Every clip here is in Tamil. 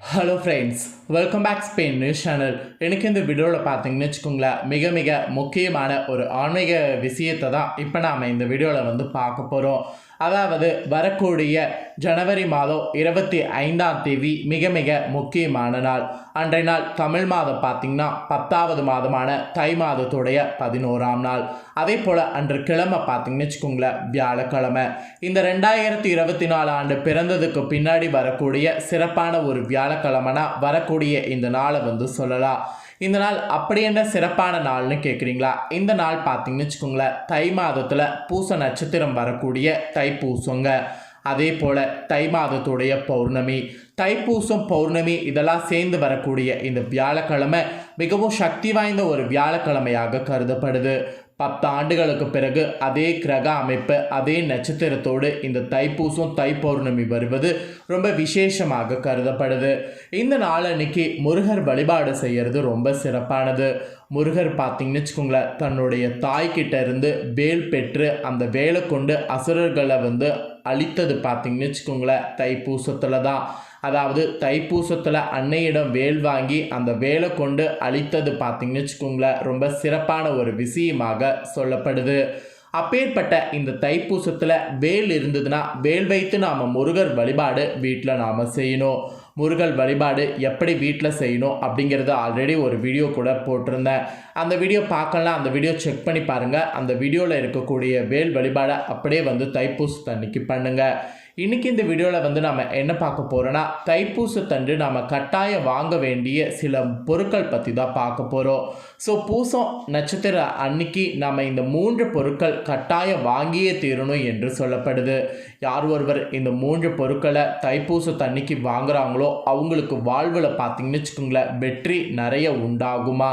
Hello friends welcome back Spain news channel எனக்கு இந்த வீடியோவில் பார்த்தீங்கன்னு வச்சுக்கோங்களேன் மிக மிக முக்கியமான ஒரு ஆன்மீக விஷயத்தை தான் இப்போ நாம் இந்த வீடியோவில் வந்து பார்க்க போகிறோம் அதாவது வரக்கூடிய ஜனவரி மாதம் இருபத்தி ஐந்தாம் தேதி மிக மிக முக்கியமான நாள். அன்றைய நாள் தமிழ் மாதம் பார்த்திங்கன்னா பத்தாவது மாதமான தை மாதத்துடைய பதினோராம் நாள். அதே போல் அன்று கிழமை பார்த்திங்கன்னு வச்சுக்கோங்களேன் வியாழக்கிழமை. இந்த ரெண்டாயிரத்தி இருபத்தி நாலு ஆண்டு பிறந்ததுக்கு பின்னாடி வரக்கூடிய சிறப்பான ஒரு வியாழக்கிழமைனா வரக்கூடிய இந்த நாளை வந்து சொல்லலாம். இந்த நாள் அப்படி என்ன சிறப்பான நாள்னு கேட்குறீங்களா இந்த நாள் பார்த்தீங்கன்னு வச்சுக்கோங்களேன் தை மாதத்தில் பூச நட்சத்திரம் வரக்கூடிய தைப்பூசங்க. அதே போல் தை மாதத்துடைய பௌர்ணமி. தைப்பூசம் பௌர்ணமி இதெல்லாம் சேர்ந்து வரக்கூடிய இந்த வியாழக்கிழமை மிகவும் சக்தி வாய்ந்த ஒரு வியாழக்கிழமையாக கருதப்படுது. பத்து ஆண்டுகளுக்கு பிறகு அதே கிரக அமைப்பு அதே நட்சத்திரத்தோடு இந்த தைப்பூசம் தை பௌர்ணமி வருவது ரொம்ப விசேஷமாக கருதப்படுது. இந்த நாளன்னைக்கு முருகர் வழிபாடு செய்கிறது ரொம்ப சிறப்பானது. முருகர் பார்த்தீங்கன்னு வச்சுக்கோங்களேன் தன்னுடைய தாய்கிட்ட இருந்து வேல் பெற்று அந்த வேலை கொண்டு அசுரர்களை வந்து அழித்தது பார்த்தீங்கன்னு வச்சுக்கோங்களேன் தைப்பூசத்தில் தான். அதாவது தைப்பூசத்தில் அன்னையிடம் வேல் வாங்கி அந்த வேலை கொண்டு அழித்தது பார்த்தீங்கன்னு வச்சுக்கோங்களேன் ரொம்ப சிறப்பான ஒரு விஷயமாக சொல்லப்படுது. அப்பேற்பட்ட இந்த தைப்பூசத்தில் வேல் இருந்ததுன்னா வேல் வைத்து நாம் முருகர் வழிபாடு வீட்டில் நாம் செய்யணும். முருகல் வழிபாடு எப்படி வீட்டில் செய்யணும் அப்படிங்கிறத ஆல்ரெடி ஒரு வீடியோ கூட போட்டிருந்தேன். அந்த வீடியோ பார்க்கலாம் அந்த வீடியோ செக் பண்ணி பாருங்கள் அந்த வீடியோவில் இருக்கக்கூடிய வேல் வழிபாடை அப்படியே வந்து தைப்பூசத்தன்னைக்கு பண்ணுங்கள் இன்றைக்கி இந்த வீடியோவில் வந்து நம்ம என்ன பார்க்க போகிறோன்னா தைப்பூசத்தன்று நம்ம கட்டாயம் வாங்க வேண்டிய சில பொருட்கள் பற்றி தான் பார்க்க போகிறோம் ஸோ பூசம் நட்சத்திர அன்னைக்கு நம்ம இந்த மூன்று பொருட்கள் கட்டாயம் வாங்கியே தீரணும் என்று சொல்லப்படுது. யார் ஒருவர் இந்த மூன்று பொருட்களை தைப்பூசத்தன்னைக்கு வாங்குறாங்களோ அவங்களுக்கு வாழ்வில் பார்த்தீங்கன்னு வச்சுக்கோங்களேன் வெற்றி நிறைய உண்டாகுமா?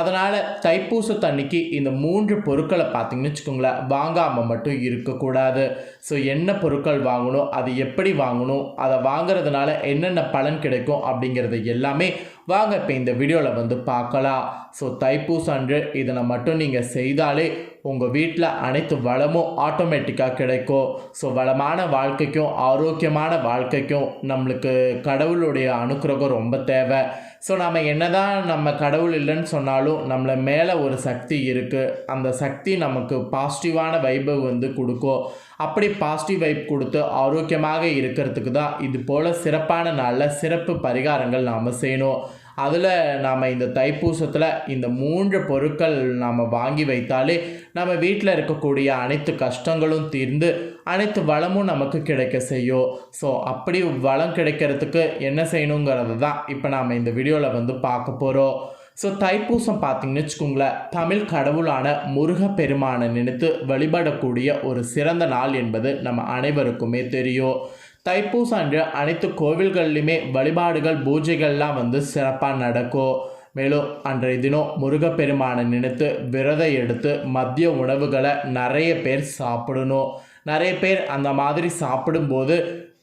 அதனால் தைப்பூசத்தன்னைக்கு இந்த மூன்று பொருட்களை பார்த்தீங்கன்னு வச்சுக்கோங்களேன் வாங்காமல் மட்டும் இருக்கக்கூடாது. ஸோ என்ன பொருட்கள் வாங்கணும் அது எப்படி வாங்கணும் அதை வாங்குறதுனால என்னென்ன பலன் கிடைக்கும் அப்படிங்கிறது எல்லாமே வாங்க. இப்போ இந்த வீடியோவில் வந்து பார்க்கலாம். ஸோ தைப்பூசம் அன்று இதனை மட்டும் நீங்கள் செய்தாலே உங்கள் வீட்டில் அனைத்து வளமும் ஆட்டோமேட்டிக்காக கிடைக்கும். ஸோ வளமான வாழ்க்கைக்கும் ஆரோக்கியமான வாழ்க்கைக்கும் நம்மளுக்கு கடவுளுடைய அனுக்கிரகம் ரொம்ப தேவை. ஸோ நம்ம என்னதான் நம்ம கடவுள் இல்லைன்னு சொன்னாலும் நம்மளை மேலே ஒரு சக்தி இருக்குது அந்த சக்தி நமக்கு பாசிட்டிவான வைபை வந்து கொடுக்கும். அப்படி பாசிட்டிவ் வைப் கொடுத்து ஆரோக்கியமாக இருக்கிறதுக்கு தான் இது போல் சிறப்பான நாளில் சிறப்பு பரிகாரங்கள் நாம் செய்யணும். அதில் நாம் இந்த தைப்பூசத்தில் இந்த மூன்று பொருட்கள் நாம் வாங்கி வைத்தாலே நம்ம வீட்டில் இருக்கக்கூடிய அனைத்து கஷ்டங்களும் தீர்ந்து அனைத்து வளமும் நமக்கு கிடைக்க செய்யும் ஸோ அப்படி வளம் கிடைக்கிறதுக்கு என்ன செய்யணுங்கிறது தான் இப்போ நாம் இந்த வீடியோவில் வந்து பார்க்க போகிறோம் ஸோ தைப்பூசம் பார்த்தீங்கன்னு வச்சுக்கோங்களேன் தமிழ் கடவுளான முருகப்பெருமானை நினைத்து வழிபடக்கூடிய ஒரு சிறந்த நாள் என்பது நம்ம அனைவருக்குமே தெரியும். தைப்பூசம் அன்று அனைத்து கோவில்கள்லையுமே வழிபாடுகள் பூஜைகள்லாம் வந்து சிறப்பாக நடக்கும். மேலும் அன்றைய தினம் முருகப்பெருமானை நினைத்து விரதம் எடுத்து மதிய உணவுகளை நிறைய பேர் சாப்பிடணும். நிறைய பேர் அந்த மாதிரி சாப்பிடும்போது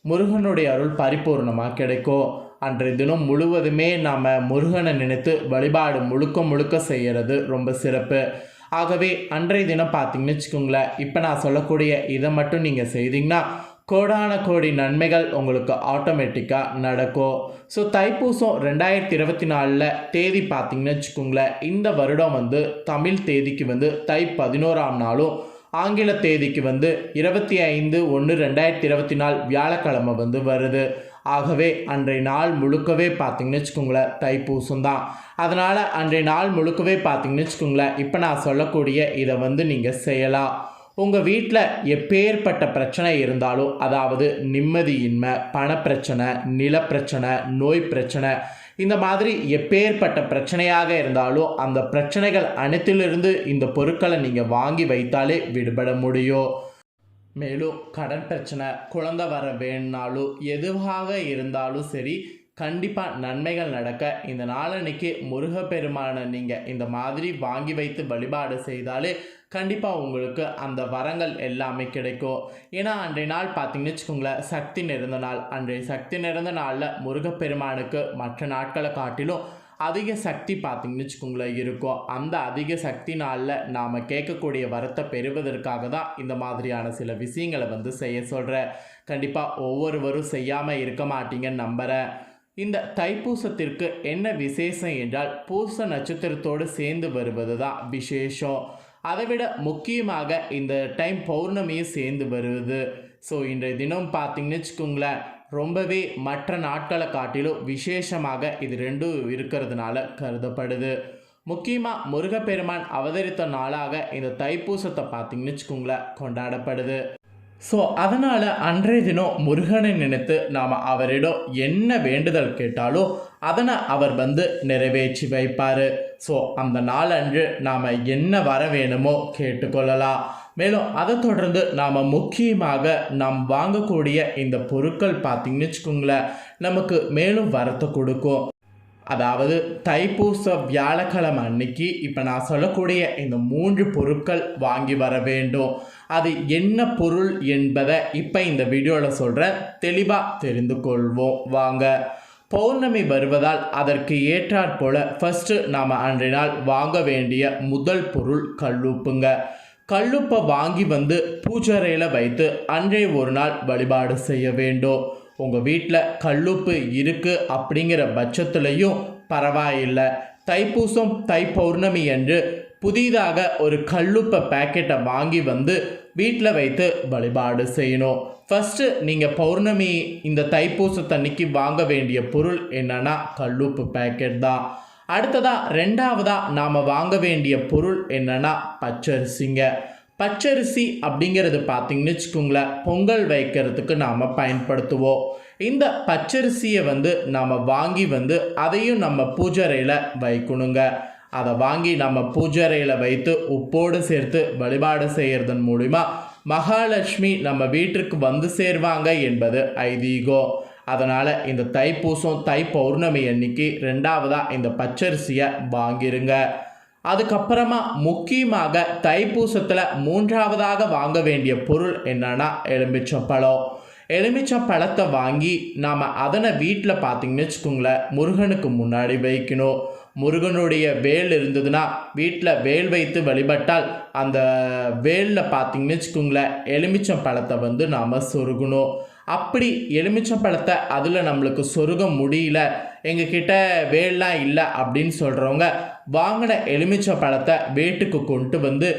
முருகனுடைய அருள் பரிபூர்ணமாக கிடைக்கும். அன்றைய தினம் முழுவதுமே நாம் முருகனை நினைத்து வழிபாடு முழுக்க முழுக்க செய்கிறது ரொம்ப சிறப்பு. ஆகவே அன்றைய தினம் பார்த்தீங்கன்னு வச்சுக்கோங்களேன் இப்போ நான் சொல்லக்கூடிய இதை மட்டும் நீங்கள் செய்தீங்கன்னா கோடான கோடி நன்மைகள் உங்களுக்கு ஆட்டோமேட்டிக்காக நடக்கும். ஸோ தைப்பூசம் ரெண்டாயிரத்தி இருபத்தி நாலில் தேதி பார்த்தீங்கன்னு வச்சுக்கோங்களேன் இந்த வருடம் வந்து தமிழ் தேதிக்கு வந்து தை பதினோராம் நாளும் ஆங்கில தேதிக்கு வந்து இருபத்தி ஐந்து ஒன்று ரெண்டாயிரத்தி இருபத்தி நாலு வியாழக்கிழமை வந்து வருது. ஆகவே அன்றைய நாள் முழுக்கவே பார்த்தீங்கன்னு வச்சுக்கோங்களேன் தைப்பூசம் தான். அதனால் அன்றைய நாள் முழுக்கவே பார்த்தீங்கன்னு வச்சுக்கோங்களேன் இப்போ நான் சொல்லக்கூடிய இதை வந்து நீங்கள் செய்யலாம். உங்கள் வீட்டில் எப்பேற்பட்ட பிரச்சனை இருந்தாலும் அதாவது நிம்மதியின்மை பணப்பிரச்சனை நிலப்பிரச்சனை நோய் பிரச்சனை இந்த மாதிரி எப்பேற்பட்ட பிரச்சனையாக இருந்தாலும் அந்த பிரச்சனைகள் அனைத்திலிருந்து இந்த பொருட்களை நீங்கள் வாங்கி வைத்தாலே விடுபட முடியும். மேலும் கடன் பிரச்சனை குழந்தை வர வேணுனாலும் எதுவாக இருந்தாலும் சரி கண்டிப்பாக நன்மைகள் நடக்க இந்த நாளன்னைக்கு முருகப்பெருமானை நீங்கள் இந்த மாதிரி வாங்கி வைத்து வழிபாடு செய்தாலே கண்டிப்பாக உங்களுக்கு அந்த வரங்கள் எல்லாமே கிடைக்கும். ஏன்னா அன்றைய நாள் பார்த்தீங்கன்னு வச்சுக்கோங்களேன் சக்தி நிறைந்த நாள். அன்றைய சக்தி நிறைந்த நாளில் முருகப்பெருமானுக்கு மற்ற நாட்களை காட்டிலும் அதிக சக்தி பார்த்தீங்கன்னு வச்சுக்கோங்களேன் இருக்கும். அந்த அதிக சக்தி நாளில் நாம் கேட்கக்கூடிய வரத்தை பெறுவதற்காக தான் இந்த மாதிரியான சில விஷயங்களை வந்து செய்ய சொல்கிறேன் கண்டிப்பாக ஒவ்வொருவரும் செய்யாமல் இருக்க மாட்டீங்கன்னு நம்புகிறேன் இந்த தைப்பூசத்திற்கு என்ன விசேஷம் என்றால் பூச நட்சத்திரத்தோடு சேர்ந்து வருவது தான் விசேஷம். அதைவிட முக்கியமாக இந்த டைம் பௌர்ணமியும் சேர்ந்து வருவது ஸோ இன்றைய தினம் பார்த்தீங்கன்னு வச்சுக்கோங்களேன் ரொம்பவே மற்ற நாட்களை காட்டிலும் விசேஷமாக இது ரெண்டும் இருக்கிறதுனால கருதப்படுது. முக்கியமாக முருகப்பெருமான் அவதரித்த நாளாக இந்த தைப்பூசத்தை பார்த்தீங்கன்னு வச்சுக்கோங்களேன் கொண்டாடப்படுது. ஸோ அதனால் அன்றைய தினம் முருகனை நினைத்து நாம் அவரிடம் என்ன வேண்டுதல் கேட்டாலோ அதனை அவர் வந்து நிறைவேற்றி வைப்பார். ஸோ அந்த நாளன்று நாம் என்ன வர வேணுமோ கேட்டுக்கொள்ளலாம். மேலும் அதை தொடர்ந்து நாம் முக்கியமாக நாம் வாங்கக்கூடிய இந்த பொருட்கள் பார்த்திங்கன்னு வச்சுக்கோங்களேன் நமக்கு மேலும் வரத்தை கொடுக்கும். அதாவது தைப்பூச வியாழக்கிழமை அன்னைக்கு இப்போ நான் சொல்லக்கூடிய இந்த மூன்று பொருட்கள் வாங்கி வர வேண்டும். அது என்ன பொருள் என்பதை இப்போ இந்த வீடியோவில் சொல்கிறேன் தெளிவாக தெரிந்து கொள்வோம். வாங்க. பௌர்ணமி வருவதால் அதற்கு ஏற்றாற்போல் ஃபஸ்ட்டு நாம் அன்றைய நாள் வாங்க வேண்டிய முதல் பொருள் கல்லுப்புங்க. கல்லுப்பை வாங்கி வந்து பூஜரையில் வைத்து அன்றைய ஒரு நாள் வழிபாடு செய்ய வேண்டும். உங்கள் வீட்டில் கல்லுப்பு இருக்குது அப்படிங்கிற பட்சத்துலையும் பரவாயில்லை. தைப்பூசம் தை பௌர்ணமி என்று புதிதாக ஒரு கல்லுப்பை பேக்கெட்டை வாங்கி வந்து வீட்டில் வைத்து வழிபாடு செய்யணும். ஃபஸ்ட்டு நீங்கள் பௌர்ணமி இந்த தைப்பூசத்தன்னைக்கு வாங்க வேண்டிய பொருள் என்னென்னா கல்லுப்பு பேக்கெட் தான். அடுத்ததாக ரெண்டாவதாக நாம் வாங்க வேண்டிய பொருள் என்னன்னா பச்சரிசிங்க. பச்சரிசி அப்படிங்கிறது பார்த்தீங்கன்னு வச்சுக்கோங்களேன் பொங்கல் வைக்கிறதுக்கு நாம் பயன்படுத்துவோம். இந்த பச்சரிசியை வந்து நாம் வாங்கி வந்து அதையும் நம்ம பூஜரையில் வைக்கணுங்க. அதை வாங்கி நம்ம பூஜரையில் வைத்து உப்போடு சேர்த்து வழிபாடு செய்கிறதன் மூலிமா மகாலட்சுமி நம்ம வீட்டிற்கு வந்து சேர்வாங்க என்பது ஐதீகம். அதனால் இந்த தைப்பூசம் தை பௌர்ணமி அன்னைக்கு ரெண்டாவதாக இந்த பச்சரிசியை வாங்கிருங்க. அதுக்கப்புறமா முக்கியமாக தைப்பூசத்தில் மூன்றாவதாக வாங்க வேண்டிய பொருள் என்னன்னா எலுமிச்சம்பழம் எலுமிச்சம் பழத்தை வாங்கி நாம் அதனை வீட்டில் பார்த்திங்கன்னு வச்சுக்கோங்களேன் முருகனுக்கு முன்னாடி வைக்கணும். முருகனுடைய வேல் இருந்ததுன்னா வீட்டில் வேல் வைத்து வழிபட்டால் அந்த வேலில் பார்த்தீங்கன்னு வச்சுக்கோங்களேன் எலுமிச்சம் பழத்தை வந்து நாம் சொருகணும். அப்படி எலுமிச்சம் பழத்தை அதில் நம்மளுக்கு சொருக முடியல எங்ககிட்ட வேலாம் இல்லை அப்படின்னு சொல்கிறவங்க வாங்கின எலுமிச்சை பழத்தை வீட்டுக்கு கொண்டு வந்து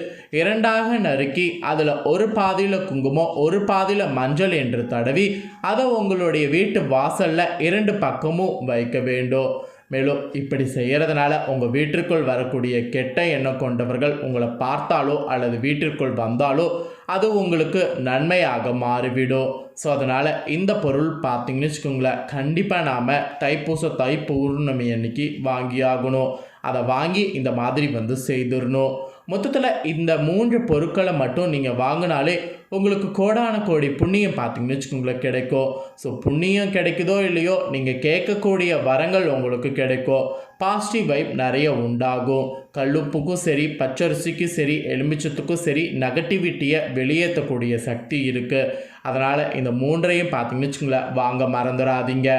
இரண்டாக நறுக்கி அதில் ஒரு பாதியில் குங்குமம் ஒரு பாதியில் மஞ்சள் என்று தடவி அதை உங்களுடைய வீட்டு வாசலில் இரண்டு பக்கமும் வைக்க வேண்டும். மேலும் இப்படி செய்கிறதுனால உங்கள் வீட்டிற்குள் வரக்கூடிய கெட்ட எண்ணம் கொண்டவர்கள் உங்களை பார்த்தாலோ அல்லது வீட்டிற்குள் வந்தாலோ அது உங்களுக்கு நன்மையாக மாறிவிடும். ஸோ அதனால் இந்த பொருள் பார்த்தீங்கன்னு வச்சுக்கோங்களேன் கண்டிப்பாக நாம் தைப்பூச தை பௌர்ணமி அன்னைக்கு வாங்கி ஆகணும் அதை வாங்கி இந்த மாதிரி வந்து செய்திடணும். மொத்தத்தில் இந்த மூன்று பொருட்களை மட்டும் நீங்கள் வாங்கினாலே உங்களுக்கு கோடான கோடி புண்ணியம் பார்த்தீங்கன்னு வச்சுக்கோங்களேன் கிடைக்கும். ஸோ புண்ணியம் கிடைக்குதோ இல்லையோ நீங்கள் கேட்கக்கூடிய வரங்கள் உங்களுக்கு கிடைக்கும். பாசிட்டிவ் வைப் நிறைய உண்டாகும். கல்லுப்புக்கும் சரி பச்சரிசிக்கும் சரி எலுமிச்சத்துக்கும் சரி நெகட்டிவிட்டியை வெளியேற்றக்கூடிய சக்தி இருக்குது அதனால் இந்த மூன்றையும் பார்த்தீங்கன்னு வச்சுக்கோங்களேன் வாங்க மறந்துடாதீங்க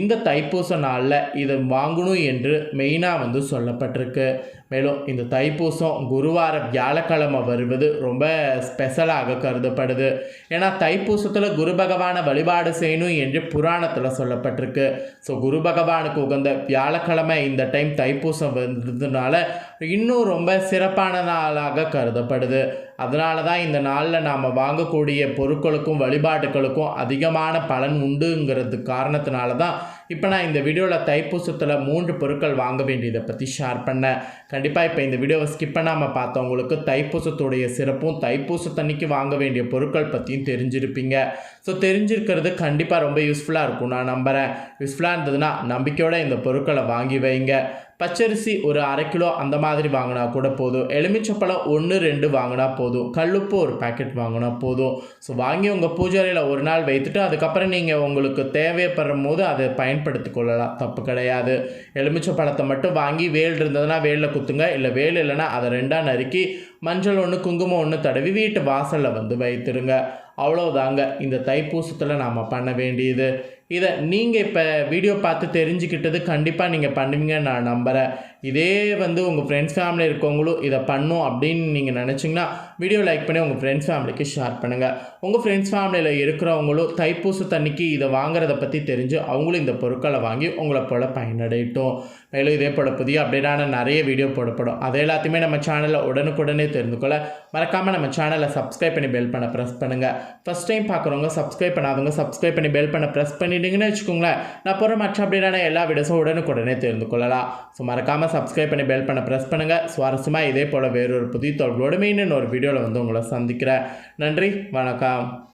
இந்த தைப்பூச நாளில் இதை வாங்கணும் என்று மெயினாக வந்து சொல்லப்பட்டிருக்கு. மேலும் இந்த தைப்பூசம் குருவார வியாழக்கிழமை வருவது ரொம்ப ஸ்பெஷலாக கருதப்படுது. ஏன்னா தைப்பூசத்தில் குரு பகவானை வழிபாடு செய்யணும் என்று புராணத்தில் சொல்லப்பட்டிருக்கு. ஸோ குரு பகவானுக்கு உகந்த வியாழக்கிழமை இந்த டைம் தைப்பூசம் வந்ததுனால இன்னும் ரொம்ப சிறப்பான நாளாக கருதப்படுது. அதனால தான் இந்த நாளில் நாம் வாங்கக்கூடிய பொருட்களுக்கும் வழிபாட்டுகளுக்கும் அதிகமான பலன் உண்டுங்கிறது காரணத்தினால தான் இப்போ நான் இந்த வீடியோவில் தைப்பூசத்தில் மூன்று பொருட்கள் வாங்க வேண்டியதை பற்றி ஷேர் பண்ணேன். கண்டிப்பாக இப்போ இந்த வீடியோவை ஸ்கிப் பண்ணாமல் பார்த்தவங்களுக்கு தைப்பூசத்துடைய சிறப்பும் தைப்பூசத்தன்னைக்கு வாங்க வேண்டிய பொருட்கள் பற்றியும் தெரிஞ்சிருப்பீங்க. ஸோ தெரிஞ்சிருக்கிறது கண்டிப்பாக ரொம்ப யூஸ்ஃபுல்லாக இருக்கும் நான் நம்புகிறேன் யூஸ்ஃபுல்லாக இருந்ததுன்னா நம்பிக்கையோடு இந்த பொருட்களை வாங்கி வைங்க. பச்சரிசி ஒரு அரை கிலோ அந்த மாதிரி வாங்கினா கூட போதும். எலுமிச்சப்பழம் ஒன்று ரெண்டு வாங்கினா போதும். கல்லுப்பு ஒரு பேக்கெட் வாங்கினா போதும். ஸோ வாங்கி உங்கள் பூஜாரியில் ஒரு நாள் வைத்துட்டு அதுக்கப்புறம் நீங்கள் உங்களுக்கு தேவைப்படும் போது அதை பயன்படுத்தி கொள்ளலாம். தப்பு கிடையாது. எலுமிச்சை பழத்தை மட்டும் வாங்கி வேல் இருந்ததுன்னா வேலில் குத்துங்க. இல்லை வேல் இல்லைன்னா அதை ரெண்டாக நறுக்கி மஞ்சள் ஒன்று குங்குமம் ஒன்று தடவி வீட்டு வாசலில் வந்து வைத்துருங்க. அவ்வளோதாங்க இந்த தைப்பூசத்தில் நாம் பண்ண வேண்டியது. இதை நீங்கள் இப்போ வீடியோ பார்த்து தெரிஞ்சுக்கிட்டது கண்டிப்பாக நீங்கள் பண்ணுவீங்கன்னு நான் நம்புகிறேன் இதே வந்து உங்கள் ஃப்ரெண்ட்ஸ் ஃபேமிலி இருக்கவங்களும் இதை பண்ணும் அப்படின்னு நீங்கள் நினச்சிங்கன்னா வீடியோ லைக் பண்ணி உங்கள் ஃப்ரெண்ட்ஸ் ஃபேமிலிக்கு ஷேர் பண்ணுங்கள் உங்கள் ஃப்ரெண்ட்ஸ் ஃபேமிலியில் இருக்கிறவங்களும் தைப்பூசத்தன்னைக்கு இதை வாங்குறத பற்றி தெரிஞ்சு அவங்களும் இந்த பொருட்களை வாங்கி உங்களை போல் பயனடையட்டும். மேலும் இதே போல் புதிய அப்டேட்டான நிறைய வீடியோ போடப்படும். அது எல்லாத்தையுமே நம்ம சேனலில் உடனுக்குடனே தெரிந்து கொள்ள மறக்காமல் நம்ம சேனலை சப்ஸ்கிரைப் பண்ணி பெல் பண்ண ப்ரெஸ் பண்ணுங்கள் ஃபஸ்ட் டைம் பார்க்குறவங்க சப்ஸ்கிரைப் பண்ணாதவங்க சப்ஸ்கிரைப் பண்ணி பெல் பண்ண ப்ரெஸ் பண்ணிட்டீங்கன்னு வச்சுக்கோங்களேன் நான் போகிற மற்ற அப்டேட்டான எல்லா வீடியோஸும் உடனுக்குடனே தெரிந்து கொள்ளலாம். ஸோ மறக்காமல் சப்ஸ்கிரைப் பண்ணி பெல் பண்ண ப்ரெஸ் பண்ணுங்கள் சுவாரஸ்யமாக இதே போல் வேறொரு புதிய தொடர்களோடு மீண்டும் ஒரு வீடியோவில் வந்து உங்களை சந்திக்கிறேன். நன்றி வணக்கம்.